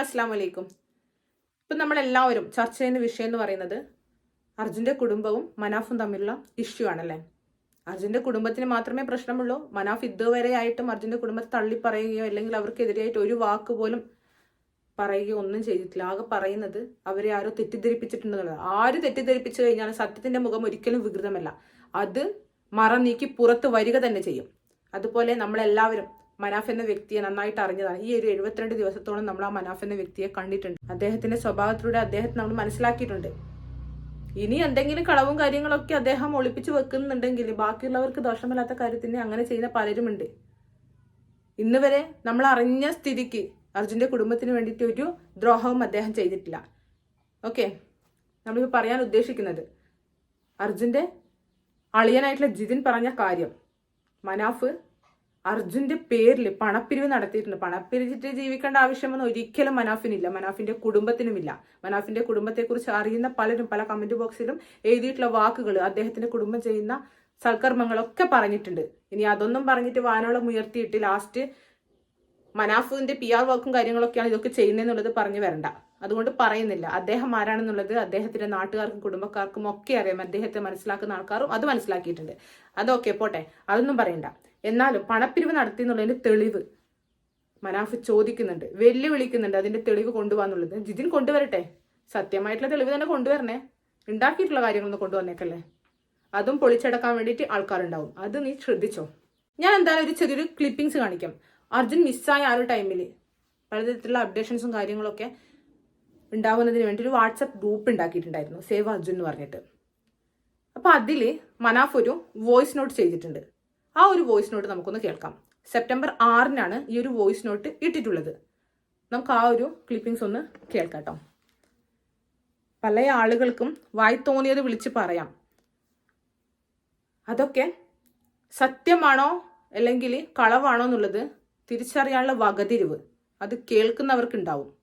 Hello അസ്സാം വലൈക്കും ഇപ്പം നമ്മളെല്ലാവരും ചർച്ച ചെയ്യുന്ന വിഷയം എന്ന് പറയുന്നത് അർജുന്റെ കുടുംബവും മനാഫും തമ്മിലുള്ള ഇഷ്യൂ ആണല്ലേ? അർജുന്റെ കുടുംബത്തിന് മാത്രമേ പ്രശ്നമുള്ളൂ. മനാഫ് ഇതുവരെയായിട്ടും അർജുന്റെ കുടുംബത്തെ തള്ളി പറയുകയോ അല്ലെങ്കിൽ അവർക്കെതിരെയായിട്ട് ഒരു വാക്ക് പോലും പറയുകയോ ഒന്നും ചെയ്തിട്ടില്ല. ആകെ പറയുന്നത് അവരെ ആരോ തെറ്റിദ്ധരിപ്പിച്ചിട്ടുണ്ടെന്നുള്ളത് ആര് തെറ്റിദ്ധരിപ്പിച്ചു കഴിഞ്ഞാൽ സത്യത്തിന്റെ മുഖം ഒരിക്കലും വികൃതമല്ല. അത് മറ നീക്കി പുറത്ത് വരിക തന്നെ ചെയ്യും. അതുപോലെ നമ്മളെല്ലാവരും മനാഫ് എന്ന വ്യക്തിയെ നന്നായിട്ട് അറിഞ്ഞതാണ്. ഈ ഒരു എഴുപത്തിരണ്ട് ദിവസത്തോളം നമ്മൾ ആ മനാഫ് എന്ന വ്യക്തിയെ കണ്ടിട്ടുണ്ട്. അദ്ദേഹത്തിന്റെ സ്വഭാവത്തിലൂടെ അദ്ദേഹത്തെ നമ്മൾ മനസ്സിലാക്കിയിട്ടുണ്ട്. ഇനി എന്തെങ്കിലും കളവും കാര്യങ്ങളൊക്കെ അദ്ദേഹം ഒളിപ്പിച്ചു വെക്കുന്നുണ്ടെങ്കിൽ ബാക്കിയുള്ളവർക്ക് ദോഷമില്ലാത്ത കാര്യത്തിന് അങ്ങനെ ചെയ്യുന്ന പലരുമുണ്ട്. ഇന്ന് വരെ നമ്മൾ അറിഞ്ഞ സ്ഥിതിക്ക് അർജുന്റെ കുടുംബത്തിന് വേണ്ടിയിട്ട് ഒരു ദ്രോഹവും അദ്ദേഹം ചെയ്തിട്ടില്ല. ഓക്കെ? നമ്മളിപ്പോൾ പറയാൻ ഉദ്ദേശിക്കുന്നത് അർജുന്റെ അളിയനായിട്ടുള്ള ജിതിൻ പറഞ്ഞ കാര്യം. മനാഫ് അർജുന്റെ പേരിൽ പണപ്പിരിവ് നടത്തിയിട്ടുണ്ട്. പണപ്പിരിച്ചിട്ട് ജീവിക്കേണ്ട ആവശ്യമൊന്നും ഒരിക്കലും മനാഫിനില്ല. മനാഫിന്റെ കുടുംബത്തിനുമില്ല. മനാഫിന്റെ കുടുംബത്തെക്കുറിച്ച് അറിയുന്ന പലരും പല കമന്റ് ബോക്സിലും എഴുതിയിട്ടുള്ള വാക്കുകൾ അദ്ദേഹത്തിന്റെ കുടുംബം ചെയ്യുന്ന സൽക്കർമ്മങ്ങളൊക്കെ പറഞ്ഞിട്ടുണ്ട്. ഇനി അതൊന്നും പറഞ്ഞിട്ട് വാനോളം ഉയർത്തിയിട്ട് ലാസ്റ്റ് മനാഫിന്റെ പി ആർ വർക്കും കാര്യങ്ങളൊക്കെയാണ് ഇതൊക്കെ ചെയ്യുന്നതെന്നുള്ളത് പറഞ്ഞു വരണ്ട. അതുകൊണ്ട് പറയുന്നില്ല. അദ്ദേഹം ആരാണെന്നുള്ളത് അദ്ദേഹത്തിന്റെ നാട്ടുകാർക്കും കുടുംബക്കാർക്കും ഒക്കെ അറിയാം. അദ്ദേഹത്തെ മനസ്സിലാക്കുന്ന ആൾക്കാരും അത് മനസ്സിലാക്കിയിട്ടുണ്ട്. അതൊക്കെ പോട്ടെ. അതൊന്നും പറയണ്ട. എന്നാലും പണപ്പിരിവ് നടത്തി എന്നുള്ളതിന്റെ തെളിവ്. മനാഫ് ചോദിക്കുന്നുണ്ട്. വെല്ലുവിളിക്കുന്നുണ്ട് അതിന്റെ തെളിവ് കൊണ്ടുപോകാന്നുള്ളത് ജിതിൻ കൊണ്ടുവരട്ടെ. സത്യമായിട്ടുള്ള തെളിവ് തന്നെ കൊണ്ടുവരണേ. ഉണ്ടാക്കിയിട്ടുള്ള കാര്യങ്ങളൊന്നും കൊണ്ടുവന്നേക്കല്ലേ. അതും പൊളിച്ചടക്കാൻ വേണ്ടിയിട്ട് ആൾക്കാരുണ്ടാവും. അത് നീ ശ്രദ്ധിച്ചോ? ഞാൻ എന്തായാലും ഒരു ചെറിയൊരു ക്ലിപ്പിങ്സ് കാണിക്കാം. അർജുൻ മിസ്സായ ആ ഒരു ടൈമിൽ പലതരത്തിലുള്ള അപ്ഡേഷൻസും കാര്യങ്ങളൊക്കെ ഉണ്ടാവുന്നതിന് വേണ്ടി ഒരു വാട്സപ്പ് ഗ്രൂപ്പ് ഉണ്ടാക്കിയിട്ടുണ്ടായിരുന്നു. സേവ് അർജുൻ എന്ന് പറഞ്ഞിട്ട്. അപ്പോൾ അതിൽ മനാഫ് ഒരു വോയിസ് നോട്ട് ചെയ്തിട്ടുണ്ട്. ആ ഒരു വോയിസ് നോട്ട് നമുക്കൊന്ന് കേൾക്കാം. സെപ്റ്റംബർ ആറിനാണ് ഈ ഒരു വോയിസ് നോട്ട് ഇട്ടിട്ടുള്ളത്. നമുക്ക് ആ ഒരു ക്ലിപ്പിംഗ്സ് ഒന്ന് കേൾക്കാട്ടോ. പല ആളുകൾക്കും വായി തോന്നിയത് വിളിച്ച് പറയാം. അതൊക്കെ സത്യമാണോ അല്ലെങ്കിൽ കളവാണോ എന്നുള്ളത് തിരിച്ചറിയാനുള്ള വകതിരിവ് അത് കേൾക്കുന്നവർക്കുണ്ടാവും.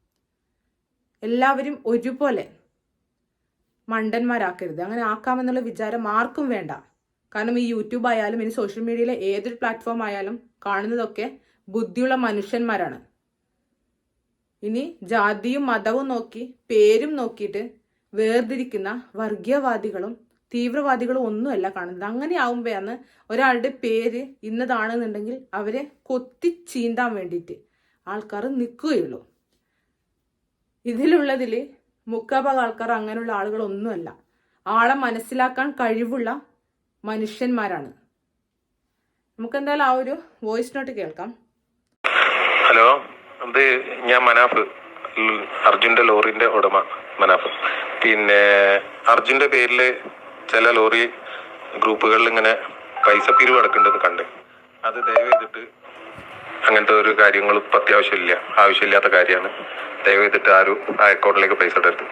എല്ലാവരും ഒരുപോലെ മണ്ടന്മാരാക്കരുത്. അങ്ങനെ ആക്കാമെന്നുള്ള വിചാരം ആർക്കും വേണ്ട. കാരണം ഈ യൂട്യൂബ് ആയാലും ഇനി സോഷ്യൽ മീഡിയയിലെ ഏതൊരു പ്ലാറ്റ്ഫോം ആയാലും കാണുന്നതൊക്കെ ബുദ്ധിയുള്ള മനുഷ്യന്മാരാണ്. ഇനി ജാതിയും മതവും നോക്കി പേരും നോക്കിയിട്ട് വേർതിരിക്കുന്ന വർഗീയവാദികളും തീവ്രവാദികളും ഒന്നുമല്ല കാണുന്നത്. അങ്ങനെ ആവുമ്പോഴാണ് ഒരാളുടെ പേര് ഇന്നതാണെന്നുണ്ടെങ്കിൽ അവരെ കൊത്തി ചീന്താൻ വേണ്ടിയിട്ട് ആൾക്കാർ നിൽക്കുകയുള്ളൂ ഇതിലുള്ളതിൽ മുക്കാഭാഗം ആൾക്കാർ അങ്ങനെയുള്ള ആളുകളൊന്നുമല്ല. ആളെ മനസ്സിലാക്കാൻ കഴിവുള്ള മനുഷ്യന്മാരാണ്. നമുക്ക് എന്തായാലും ആ ഒരു വോയിസ് നോട്ട് കേൾക്കാം. ഹലോ ഇത് ഞാൻ മനാഫ്. അർജുന്റെ ലോറിന്റെ ഉടമ മനാഫ്. പിന്നെ അർജുന്റെ പേരിൽ ചില ലോറി ഗ്രൂപ്പുകളിൽ ഇങ്ങനെ പൈസ പിരിവ് അടക്കേണ്ടത് കണ്ട്. അത് ദയവ് ചെയ്തിട്ട് അങ്ങനത്തെ ഒരു കാര്യങ്ങളും ഇപ്പം അത്യാവശ്യമില്ല ആവശ്യമില്ലാത്ത കാര്യമാണ്. ദയവ് ചെയ്തിട്ട് ആരും ആ അക്കൗണ്ടിലേക്ക് പൈസ ഇടരുത്.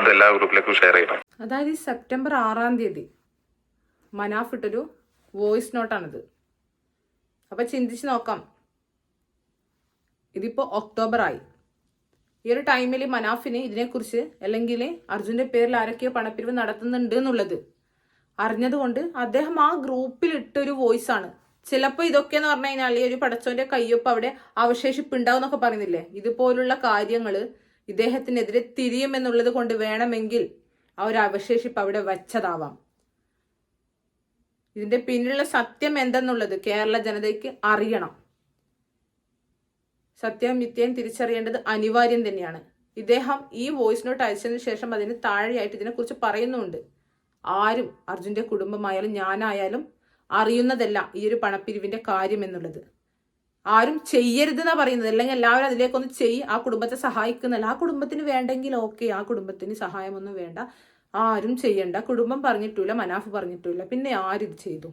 ഇതെല്ലാ ഗ്രൂപ്പിലേക്കും ഷെയർ ചെയ്യണം. അതായത് സെപ്റ്റംബർ ആറാം തീയതി മനാഫ് ഇട്ടൊരു വോയിസ് നോട്ടാണിത്. അപ്പം ചിന്തിച്ച് നോക്കാം. ഇതിപ്പോൾ ഒക്ടോബറായി. ഈ ഒരു ടൈമിൽ മനാഫിന് ഇതിനെക്കുറിച്ച് അല്ലെങ്കിൽ അർജുന്റെ പേരിൽ ആരൊക്കെയോ പണപ്പിരിവ് നടത്തുന്നുണ്ട് എന്നുള്ളത് അറിഞ്ഞതുകൊണ്ട് അദ്ദേഹം ആ ഗ്രൂപ്പിൽ ഇട്ടൊരു വോയിസ് ആണ് ചിലപ്പോൾ ഇതൊക്കെ എന്ന് പറഞ്ഞു കഴിഞ്ഞാൽ ഈ ഒരു പടച്ചോന്റെ കയ്യൊപ്പ് അവിടെ അവശേഷിപ്പുണ്ടാവും എന്നൊക്കെ പറയുന്നില്ലേ? ഇതുപോലുള്ള കാര്യങ്ങൾ ഇദ്ദേഹത്തിനെതിരെ തിരിയുമെന്നുള്ളത് കൊണ്ട് വേണമെങ്കിൽ ആ ഒരു അവശേഷിപ്പ് അവിടെ വെച്ചതാവാം. ഇതിന്റെ പിന്നിലുള്ള സത്യം എന്തെന്നുള്ളത് കേരള ജനതയ്ക്ക് അറിയണം. സത്യം മിഥ്യയും തിരിച്ചറിയേണ്ടത് അനിവാര്യം തന്നെയാണ്. ഇദ്ദേഹം ഈ വോയിസ് നോട്ട് അയച്ചതിന് ശേഷം അതിന് താഴെയായിട്ട് ഇതിനെക്കുറിച്ച് പറയുന്നുണ്ട്. ആരും അർജുന്റെ കുടുംബമായാലും ഞാനായാലും അറിയുന്നതല്ല ഈ ഒരു പണപ്പിരിവിന്റെ കാര്യം എന്നുള്ളത്. ആരും ചെയ്യരുതെന്നാണ് പറയുന്നത്. അല്ലെങ്കിൽ എല്ലാവരും അതിലേക്കൊന്ന് ചെയ്യും ആ കുടുംബത്തെ സഹായിക്കുന്നല്ല. ആ കുടുംബത്തിന് വേണ്ടെങ്കിൽ ഓക്കെ ആ കുടുംബത്തിന് സഹായമൊന്നും വേണ്ട. ആരും ചെയ്യണ്ട. കുടുംബം പറഞ്ഞിട്ടില്ല മനാഫ് പറഞ്ഞിട്ടില്ല പിന്നെ ആരിത് ചെയ്തു?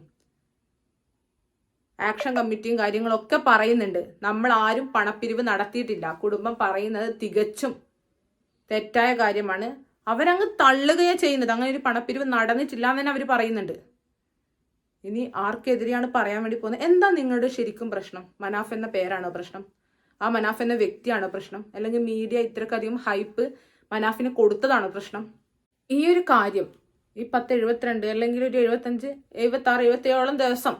ആക്ഷൻ കമ്മിറ്റിയും കാര്യങ്ങളൊക്കെ പറയുന്നുണ്ട്. നമ്മൾ ആരും പണപ്പിരിവ് നടത്തിയിട്ടില്ല. കുടുംബം പറയുന്നത് തികച്ചും തെറ്റായ കാര്യമാണ്. അവരങ്ങ് തള്ളുകയാണ് ചെയ്യുന്നത്. അങ്ങനെ ഒരു പണപ്പിരിവ് നടന്നിട്ടില്ല എന്ന് തന്നെ അവർ പറയുന്നുണ്ട്. ഇനി ആർക്കെതിരെയാണ് പറയാൻ വേണ്ടി പോകുന്നത്? എന്താ നിങ്ങളുടെ ശരിക്കും പ്രശ്നം? മനാഫ് എന്ന പേരാണോ പ്രശ്നം? ആ മനാഫ് എന്ന വ്യക്തിയാണോ പ്രശ്നം? അല്ലെങ്കിൽ മീഡിയ ഇത്രക്കധികം ഹൈപ്പ് മനാഫിന് കൊടുത്തതാണോ പ്രശ്നം? ഈ ഒരു കാര്യം ഈ പത്ത് എഴുപത്തിരണ്ട് അല്ലെങ്കിൽ ഒരു എഴുപത്തഞ്ച് എഴുപത്തി ആറ് എഴുപത്തേഴോളം ദിവസം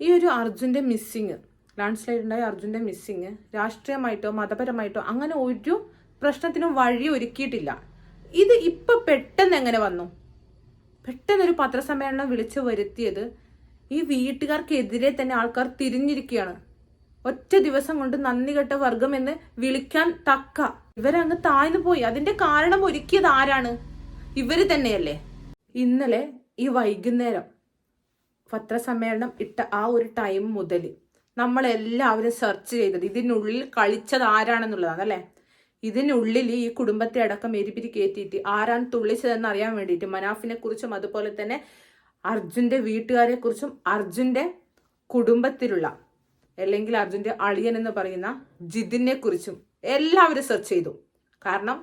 ഈ ഒരു അർജുന്റെ മിസ്സിങ് ലാൻഡ് സ്ലൈഡ് ഉണ്ടായ അർജുന്റെ മിസ്സിങ് രാഷ്ട്രീയമായിട്ടോ മതപരമായിട്ടോ അങ്ങനെ ഒരു പ്രശ്നത്തിനും വഴി ഒരുക്കിയിട്ടില്ല. ഇത് ഇപ്പൊ പെട്ടെന്ന് എങ്ങനെ വന്നു? പെട്ടെന്നൊരു പത്രസമ്മേളനം വിളിച്ചു വരുത്തിയത് ഈ വീട്ടുകാർക്കെതിരെ തന്നെ ആൾക്കാർ തിരിഞ്ഞിരിക്കുകയാണ്. ഒറ്റ ദിവസം കൊണ്ട് നന്ദി കെട്ട വർഗം എന്ന് വിളിക്കാൻ തക്ക. ഇവരങ്ങ് താഴ്ന്നു പോയി. അതിന്റെ കാരണം ഒരുക്കിയത് ആരാണ്? ഇവർ തന്നെയല്ലേ? ഇന്നലെ ഈ വൈകുന്നേരം പത്രസമ്മേളനം ഇട്ട ആ ഒരു ടൈം മുതൽ നമ്മളെല്ലാവരും സെർച്ച് ചെയ്തത് ഇതിനുള്ളിൽ കളിച്ചത് ആരാണെന്നുള്ളതാണ് അല്ലേ? ഇതിനുള്ളിൽ ഈ കുടുംബത്തെ അടക്കം എരിപിരി കയറ്റിയിട്ട് ആരാണ് തുള്ളിച്ചതെന്ന് അറിയാൻ വേണ്ടിയിട്ട് മനാഫിനെ കുറിച്ചും അതുപോലെ തന്നെ അർജുന്റെ വീട്ടുകാരെ കുറിച്ചും അർജുന്റെ കുടുംബത്തിലുള്ള അല്ലെങ്കിൽ അർജുന്റെ അളിയൻ എന്ന് പറയുന്ന ജിതിനെ കുറിച്ചും എല്ലാവരും സെർച്ച് ചെയ്തു. കാരണം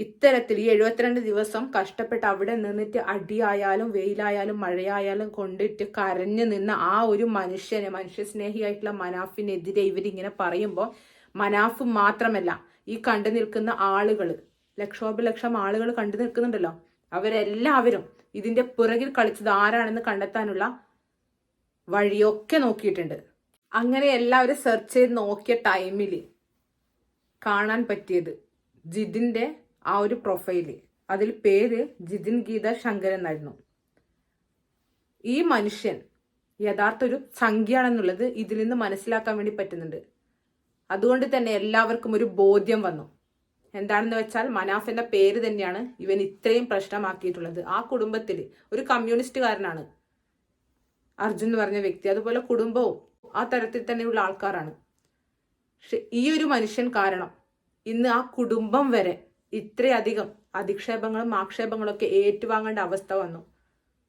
ഇത്തരത്തിൽ ഈ എഴുപത്തിരണ്ട് ദിവസം കഷ്ടപ്പെട്ട് അവിടെ നിന്നിട്ട് അടിയായാലും വെയിലായാലും മഴയായാലും കൊണ്ടിട്ട് കരഞ്ഞു നിന്ന ആ ഒരു മനുഷ്യനെ മനുഷ്യസ്നേഹിയായിട്ടുള്ള മനാഫിനെതിരെ ഇവരിങ്ങനെ പറയുമ്പോൾ മനാഫ് മാത്രമല്ല ഈ കണ്ടു നിൽക്കുന്ന ആളുകൾ ലക്ഷോപലക്ഷം ആളുകൾ കണ്ടു നിൽക്കുന്നുണ്ടല്ലോ. അവരെല്ലാവരും ഇതിന്റെ പുറകിൽ കളിച്ചത് ആരാണെന്ന് കണ്ടെത്താനുള്ള വഴിയൊക്കെ നോക്കിയിട്ടുണ്ട്. അങ്ങനെ എല്ലാവരും സെർച്ച് ചെയ്ത് നോക്കിയ ടൈമിൽ കാണാൻ പറ്റിയത് ജിതിന്റെ ആ ഒരു പ്രൊഫൈൽ. അതിൽ പേര് ജിതിൻ ഗീത ശങ്കർ എന്നായിരുന്നു. ഈ മനുഷ്യൻ യഥാർത്ഥ ഒരു സംഖ്യയാണെന്നുള്ളത് ഇതിൽ നിന്ന് മനസ്സിലാക്കാൻ വേണ്ടി പറ്റുന്നുണ്ട്. അതുകൊണ്ട് തന്നെ എല്ലാവർക്കും ഒരു ബോധ്യം വന്നു. എന്താണെന്ന് വെച്ചാൽ മനാഫിന്റെ പേര് തന്നെയാണ് ഇവൻ ഇത്രയും പ്രശ്നമാക്കിയിട്ടുള്ളത്. ആ കുടുംബത്തിൽ ഒരു കമ്മ്യൂണിസ്റ്റുകാരനാണ്. അർജുൻ എന്ന് പറഞ്ഞ വ്യക്തി. അതുപോലെ കുടുംബവും ആ തരത്തിൽ തന്നെയുള്ള ആൾക്കാരാണ്. പക്ഷെ ഈ ഒരു മനുഷ്യൻ കാരണം ഇന്ന് ആ കുടുംബം വരെ ഇത്രയധികം അധിക്ഷേപങ്ങളും ആക്ഷേപങ്ങളും ഒക്കെ ഏറ്റുവാങ്ങേണ്ട അവസ്ഥ വന്നു.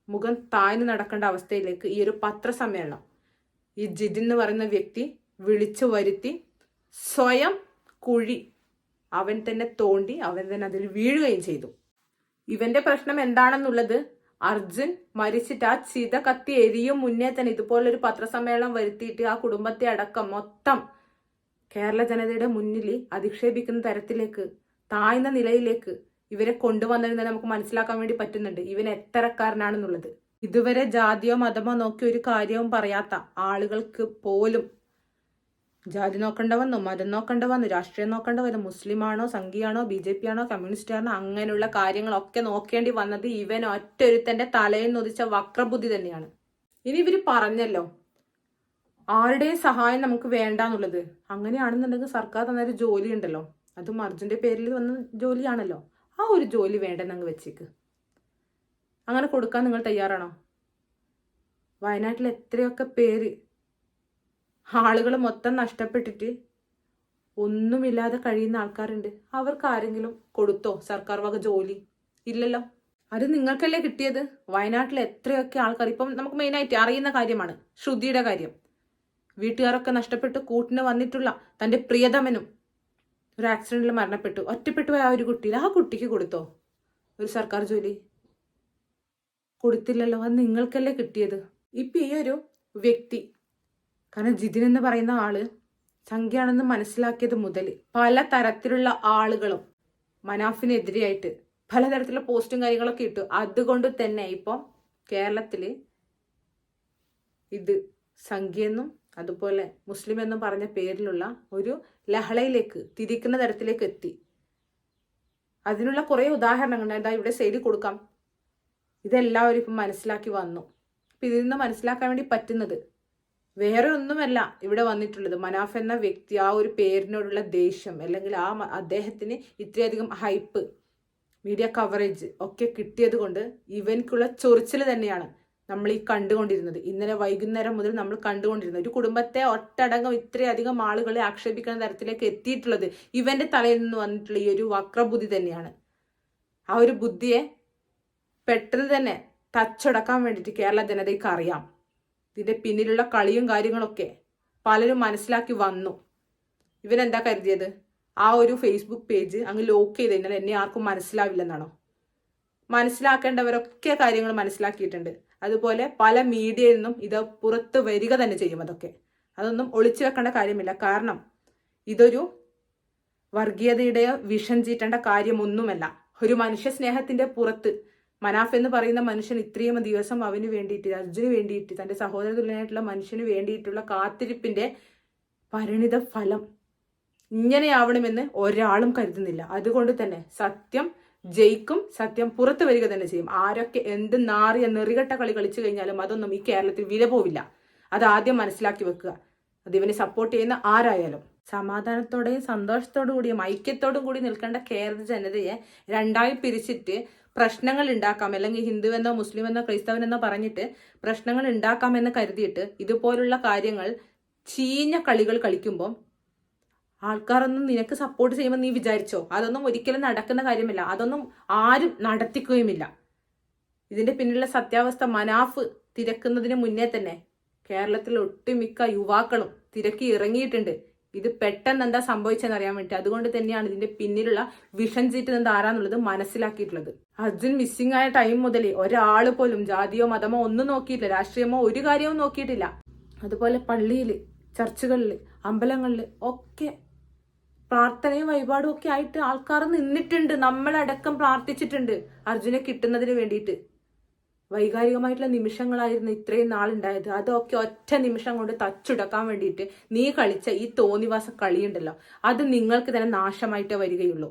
മുഖം താഴ്ന്നു നടക്കേണ്ട അവസ്ഥയിലേക്ക് ഈ ഒരു പത്രസമ്മേളനം ഈ ജിതിൻ എന്ന് പറയുന്ന വ്യക്തി വിളിച്ചു വരുത്തി സ്വയം കുഴി അവൻ തന്നെ തോണ്ടി അവൻ തന്നെ അതിൽ വീഴുകയും ചെയ്തു. ഇവന്റെ പ്രശ്നം എന്താണെന്നുള്ളത് അർജുൻ മരിച്ചിട്ട് ആ ചിത കത്തി എരിയും മുന്നേ തന്നെ ഇതുപോലൊരു പത്രസമ്മേളനം വരുത്തിയിട്ട് ആ കുടുംബത്തെ അടക്കം മൊത്തം കേരള ജനതയുടെ മുന്നിൽ അധിക്ഷേപിക്കുന്ന തരത്തിലേക്ക് താഴ്ന്ന നിലയിലേക്ക് ഇവരെ കൊണ്ടുവന്നതെന്ന് നമുക്ക് മനസ്സിലാക്കാൻ വേണ്ടി പറ്റുന്നുണ്ട്. ഇവൻ എത്തരക്കാരനാണെന്നുള്ളത് ഇതുവരെ ജാതിയോ മതമോ നോക്കി ഒരു കാര്യവും പറയാത്ത ആളുകൾക്ക് പോലും ജാതി നോക്കേണ്ട വന്നു മതം നോക്കേണ്ട വന്നു രാഷ്ട്രീയം നോക്കേണ്ട വന്നു മുസ്ലിമാണോ സംഘിയാണോ ബി ജെ പി ആണോ കമ്മ്യൂണിസ്റ്റ് ആണോ അങ്ങനെയുള്ള കാര്യങ്ങളൊക്കെ നോക്കേണ്ടി വന്നത് ഇവൻ ഒറ്റൊരുത്തന്റെ തലയിൽ നൊതിച്ച വക്രബുദ്ധി തന്നെയാണ്. ഇനി ഇവർ പറഞ്ഞല്ലോ ആരുടെയും സഹായം നമുക്ക് വേണ്ടാന്നുള്ളത്. അങ്ങനെയാണെന്നുണ്ടെങ്കിൽ സർക്കാർ തന്നൊരു ജോലി ഉണ്ടല്ലോ അതും അർജുന്റെ പേരിൽ വന്ന ജോലിയാണല്ലോ. ആ ഒരു ജോലി വേണ്ടെന്നങ്ങ് വെച്ചേക്ക്. അങ്ങനെ കൊടുക്കാൻ നിങ്ങൾ തയ്യാറാണോ? വയനാട്ടിൽ എത്രയൊക്കെ പേര് ആളുകൾ മൊത്തം നഷ്ടപ്പെട്ടിട്ട് ഒന്നുമില്ലാതെ കഴിയുന്ന ആൾക്കാരുണ്ട്. അവർക്ക് ആരെങ്കിലും കൊടുത്തോ? സർക്കാർ വക ജോലി ഇല്ലല്ലോ. അത് നിങ്ങൾക്കല്ലേ കിട്ടിയത്? വയനാട്ടിൽ എത്രയൊക്കെ ആൾക്കാർ ഇപ്പം നമുക്ക് മെയിനായിട്ട് അറിയുന്ന കാര്യമാണ് ശ്രുതിയുടെ കാര്യം. വീട്ടുകാരൊക്കെ നഷ്ടപ്പെട്ട് കൂട്ടിന് വന്നിട്ടുള്ള തന്റെ പ്രിയതമനും ഒരു ആക്സിഡന്റിൽ മരണപ്പെട്ടു. ഒറ്റപ്പെട്ടു പോയ ആ ഒരു കുട്ടിയിൽ ആ കുട്ടിക്ക് കൊടുത്തോ? ഒരു സർക്കാർ ജോലി? കൊടുത്തില്ലല്ലോ. അത് നിങ്ങൾക്കല്ലേ കിട്ടിയത്? ഇപ്പൊ ഈ ഒരു വ്യക്തി കാരണം ജിതിൻ എന്ന് പറയുന്ന ആൾ സംഖ്യയാണെന്ന് മനസ്സിലാക്കിയത് മുതൽ പല തരത്തിലുള്ള ആളുകളും മനാഫിനെതിരെയായിട്ട് പലതരത്തിലുള്ള പോസ്റ്റും കാര്യങ്ങളൊക്കെ ഇട്ടു. അതുകൊണ്ട് തന്നെ ഇപ്പം കേരളത്തിൽ ഇത് സംഖ്യയെന്നും അതുപോലെ മുസ്ലിം എന്ന് പറഞ്ഞ പേരിലുള്ള ഒരു ലഹളയിലേക്ക് തിരിക്കുന്ന തരത്തിലേക്ക് എത്തി. അതിനുള്ള കുറേ ഉദാഹരണങ്ങൾ എന്താ ഇവിടെ സൈഡിൽ കൊടുക്കാം. ഇതെല്ലാവരും ഇപ്പം മനസ്സിലാക്കി വന്നു. അപ്പം ഇതിൽ നിന്ന് മനസ്സിലാക്കാൻ വേണ്ടി പറ്റുന്നത് വേറെ ഒന്നുമല്ല ഇവിടെ വന്നിട്ടുള്ളത്. മനാഫ് എന്ന വ്യക്തി ആ ഒരു പേരിനോടുള്ള ദേഷ്യം അല്ലെങ്കിൽ ആ അദ്ദേഹത്തിന് ഇത്രയധികം ഹൈപ്പ് മീഡിയ കവറേജ് ഒക്കെ കിട്ടിയത് കൊണ്ട് ഇവൻക്കുള്ള ചൊറിച്ചിൽ തന്നെയാണ്. നമ്മൾ ഈ കണ്ടുകൊണ്ടിരുന്നത്. ഇന്നലെ വൈകുന്നേരം മുതൽ നമ്മൾ കണ്ടുകൊണ്ടിരുന്നത്. ഒരു കുടുംബത്തെ ഒട്ടടങ്കം ഇത്രയധികം ആളുകളെ ആക്ഷേപിക്കുന്ന തരത്തിലേക്ക് എത്തിയിട്ടുള്ളത് ഇവന്റെ തലയിൽ നിന്ന് വന്നിട്ടുള്ള ഈ ഒരു വക്രബുദ്ധി തന്നെയാണ്. ആ ഒരു ബുദ്ധിയെ പെട്ടെന്ന് തന്നെ തച്ചടക്കാൻ വേണ്ടിയിട്ട് കേരള ജനതയ്ക്ക് അറിയാം. ഇതിന്റെ പിന്നിലുള്ള കളിയും കാര്യങ്ങളൊക്കെ പലരും മനസ്സിലാക്കി വന്നു. ഇവരെന്താ കരുതിയത്? ആ ഒരു ഫേസ്ബുക്ക് പേജ് അങ്ങ് ലോക്ക് ചെയ്ത് കഴിഞ്ഞാൽ എന്നെ ആർക്കും മനസ്സിലാവില്ലെന്നാണോ? മനസ്സിലാക്കേണ്ടവരൊക്കെ കാര്യങ്ങൾ മനസ്സിലാക്കിയിട്ടുണ്ട്. അതുപോലെ പല മീഡിയയിൽ നിന്നും ഇത് പുറത്ത് വരിക തന്നെ ചെയ്യും അതൊക്കെ. അതൊന്നും ഒളിച്ചു വെക്കേണ്ട കാര്യമില്ല. കാരണം ഇതൊരു വർഗീയതയുടെയോ വിഷം ചീറ്റേണ്ട കാര്യമൊന്നുമല്ല. ഒരു മനുഷ്യ സ്നേഹത്തിന്റെ പുറത്ത് മനാഫ് എന്ന് പറയുന്ന മനുഷ്യൻ ഇത്രയും ദിവസം അവന് വേണ്ടിയിട്ട് അർജുന് വേണ്ടിയിട്ട് തന്റെ സഹോദര തുല്യനായിട്ടുള്ള മനുഷ്യന് വേണ്ടിയിട്ടുള്ള കാത്തിരിപ്പിന്റെ പരിണിത ഫലം ഇങ്ങനെയാവണമെന്ന് ഒരാളും കരുതുന്നില്ല. അതുകൊണ്ട് തന്നെ സത്യം ജയിക്കും സത്യം പുറത്തു വരിക തന്നെ ചെയ്യും. ആരൊക്കെ എന്ത് നാറിയ നെറികെട്ട കളി കളിച്ചു കഴിഞ്ഞാലും അതൊന്നും ഈ കേരളത്തിൽ വില പോവില്ല. അത് ആദ്യം മനസ്സിലാക്കി വെക്കുക. അത് ഇവനെ സപ്പോർട്ട് ചെയ്യുന്ന ആരായാലും. സമാധാനത്തോടെയും സന്തോഷത്തോടു കൂടിയും ഐക്യത്തോടും കൂടി നിൽക്കേണ്ട കേരള ജനതയെ രണ്ടായി പിരിച്ചിട്ട് പ്രശ്നങ്ങൾ ഉണ്ടാക്കാം. അല്ലെങ്കിൽ ഹിന്ദുവെന്നോ മുസ്ലിമെന്നോ ക്രൈസ്തവനെന്നോ പറഞ്ഞിട്ട് പ്രശ്നങ്ങൾ ഉണ്ടാക്കാമെന്ന് കരുതിയിട്ട് ഇതുപോലുള്ള കാര്യങ്ങൾ ചീഞ്ഞ കളികൾ കളിക്കുമ്പോൾ ആൾക്കാരൊന്നും നിനക്ക് സപ്പോർട്ട് ചെയ്യുമെന്ന് നീ വിചാരിച്ചോ? അതൊന്നും ഒരിക്കലും നടക്കുന്ന കാര്യമില്ല. അതൊന്നും ആരും നടത്തിക്കുകയുമില്ല. ഇതിന്റെ പിന്നിലുള്ള സത്യാവസ്ഥ മനാഫ് തിരക്കുന്നതിന് മുന്നേ തന്നെ കേരളത്തിലെ ഒട്ടുമിക്ക യുവാക്കളും തിരക്കി ഇറങ്ങിയിട്ടുണ്ട്. ഇത് പെട്ടെന്ന് എന്താ സംഭവിച്ചെന്ന് അറിയാൻ വേണ്ടി. അതുകൊണ്ട് തന്നെയാണ് ഇതിന്റെ പിന്നിലുള്ള വിഷൻ ചീറ്റ് എന്താ ആരാന്നുള്ളത് മനസ്സിലാക്കിയിട്ടുള്ളത്. അർജുൻ മിസ്സിംഗ് ആയ ടൈം മുതൽ ഒരാൾ പോലും ജാതിയോ മതമോ ഒന്നും നോക്കിയിട്ടില്ല. രാഷ്ട്രീയമോ ഒരു കാര്യവും നോക്കിയിട്ടില്ല. അതുപോലെ പള്ളിയിൽ ചർച്ചുകളിൽ അമ്പലങ്ങളിൽ ഒക്കെ പ്രാർത്ഥനയും വഴിപാടും ഒക്കെ ആയിട്ട് ആൾക്കാർ നിന്നിട്ടുണ്ട്. നമ്മളടക്കം പ്രാർത്ഥിച്ചിട്ടുണ്ട്. അർജുനെ കിട്ടുന്നതിന് വേണ്ടിയിട്ട്. വൈകാരികമായിട്ടുള്ള നിമിഷങ്ങളായിരുന്നു ഇത്രയും നാളുണ്ടായത്. അതൊക്കെ ഒറ്റ നിമിഷം കൊണ്ട് തച്ചുടക്കാൻ വേണ്ടിയിട്ട് നീ കളിച്ച ഈ തോന്നിവാസ കളിയുണ്ടല്ലോ. അത് നിങ്ങൾക്ക് തന്നെ നാശമായിട്ടേ വരികയുള്ളൂ.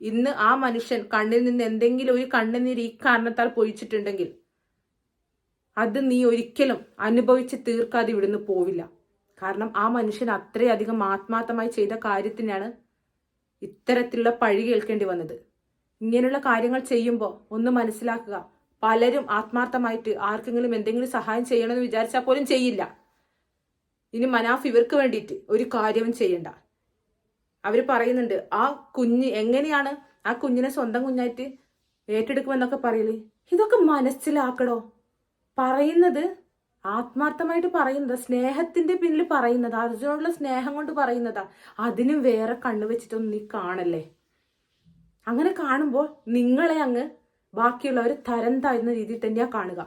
ഇന്ന് ആ മനുഷ്യൻ കണ്ണിൽ നിന്ന് എന്തെങ്കിലും ഒരു കണ്ണുനീര് ഈ കാരണത്താൽ പൊഴിച്ചിട്ടുണ്ടെങ്കിൽ അത് നീ ഒരിക്കലും അനുഭവിച്ച് തീർക്കാതെ ഇവിടുന്ന് പോവില്ല. കാരണം ആ മനുഷ്യൻ അത്രയധികം ആത്മാർത്ഥമായി ചെയ്ത കാര്യത്തിനാണ് ഇത്തരത്തിലുള്ള പഴി കേൾക്കേണ്ടി വന്നത്. ഇങ്ങനെയുള്ള കാര്യങ്ങൾ ചെയ്യുമ്പോൾ ഒന്ന് മനസ്സിലാക്കുക. പലരും ആത്മാർത്ഥമായിട്ട് ആർക്കെങ്കിലും എന്തെങ്കിലും സഹായം ചെയ്യണമെന്ന് വിചാരിച്ചാൽ പോലും ചെയ്യില്ല. ഇനി മനാഫ് ഇവർക്ക് വേണ്ടിയിട്ട് ഒരു കാര്യവും ചെയ്യണ്ട. അവർ പറയുന്നുണ്ട് ആ കുഞ്ഞ് എങ്ങനെയാണ് ആ കുഞ്ഞിനെ സ്വന്തം കുഞ്ഞായിട്ട് ഏറ്റെടുക്കുമെന്നൊക്കെ പറയൽ? ഇതൊക്കെ മനസ്സിലാക്കണോ പറയുന്നത് ആത്മാർത്ഥമായിട്ട് പറയുന്നത് സ്നേഹത്തിന്റെ പിന്നിൽ പറയുന്നത് അർജുനോടുള്ള സ്നേഹം കൊണ്ട് പറയുന്നതാ. അതിനും വേറെ കണ്ണു വെച്ചിട്ടൊന്നും നീ കാണല്ലേ? അങ്ങനെ കാണുമ്പോൾ നിങ്ങളെ അങ്ങ് ബാക്കിയുള്ളവർ തരം താഴ്ന്ന രീതിയിൽ തന്നെയാ കാണുക.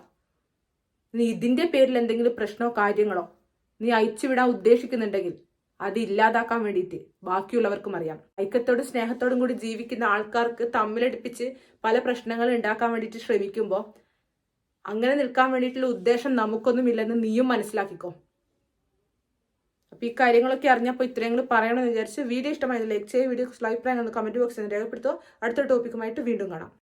നീ ഇതിന്റെ പേരിൽ എന്തെങ്കിലും പ്രശ്നമോ കാര്യങ്ങളോ നീ അയച്ചുവിടാൻ ഉദ്ദേശിക്കുന്നുണ്ടെങ്കിൽ അത് ഇല്ലാതാക്കാൻ വേണ്ടിയിട്ട് ബാക്കിയുള്ളവർക്കും അറിയാം. ഐക്യത്തോടും സ്നേഹത്തോടും കൂടി ജീവിക്കുന്ന ആൾക്കാർക്ക് തമ്മിലടുപ്പിച്ച് പല പ്രശ്നങ്ങൾ ഉണ്ടാക്കാൻ വേണ്ടിയിട്ട് ശ്രമിക്കുമ്പോൾ അങ്ങനെ നിൽക്കാൻ വേണ്ടിയിട്ടുള്ള ഉദ്ദേശം നമുക്കൊന്നും ഇല്ലെന്ന് നീയും മനസ്സിലാക്കിക്കോ. അപ്പൊ ഈ കാര്യങ്ങളൊക്കെ അറിഞ്ഞപ്പോൾ ഇത്രയും പറയണമെന്ന് വിചാരിച്ച് വീഡിയോ ഇഷ്ടമായത് ലൈക്ക് ചെയ്യുക വീഡിയോ അഭിപ്രായങ്ങൾ കമന്റ് ബോക്സിൽ രേഖപ്പെടുത്തുക. അടുത്ത ടോപ്പിക്കുമായിട്ട് വീണ്ടും കാണാം.